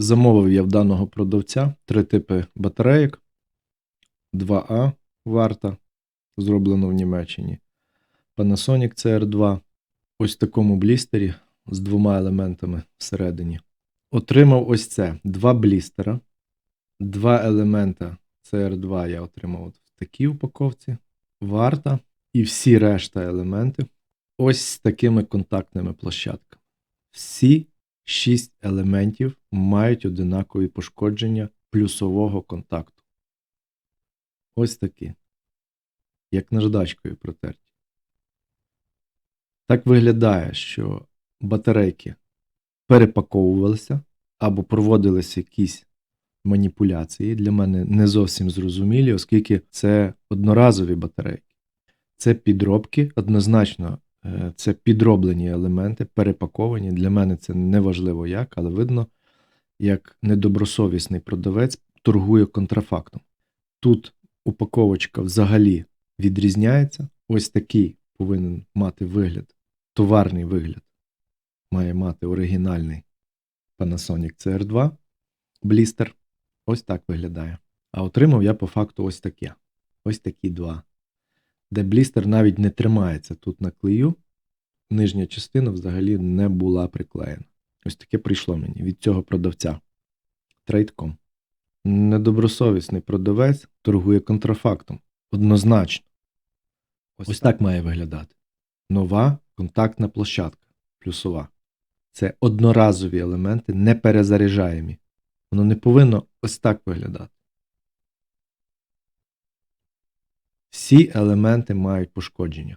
Замовив я в даного продавця три типи батарейок. 2А варта, зроблено в Німеччині. Panasonic CR2. Ось в такому блістері з двома елементами всередині. Отримав ось це: два блістера, два елемента CR2 я отримав от в такій упаковці. Варта і всі решта елементи ось з такими контактними площадками. Всі шість елементів мають одинакові пошкодження плюсового контакту. Ось такі. Як наждачкою протерті. Так виглядає, що батарейки перепаковувалися або проводилися якісь маніпуляції. Для мене не зовсім зрозумілі, оскільки це одноразові батарейки. Це підробки, однозначно, це підроблені елементи, перепаковані. Для мене це не важливо як, але видно, як недобросовісний продавець торгує контрафактом. Тут упаковочка взагалі відрізняється. Ось такий повинен мати вигляд, товарний вигляд. Має мати оригінальний Panasonic CR2 блістер. Ось так виглядає. А отримав я по факту ось таке. Ось такі два. Де блістер навіть не тримається тут на клею. Нижня частина взагалі не була приклеєна. Ось таке прийшло мені від цього продавця. Трейдком. Недобросовісний продавець торгує контрафактом. Однозначно. Ось, Ось так має виглядати. Нова контактна площадка. Плюсова. Це одноразові елементи, не перезаряджаємі. Воно не повинно ось так виглядати. Всі елементи мають пошкодження.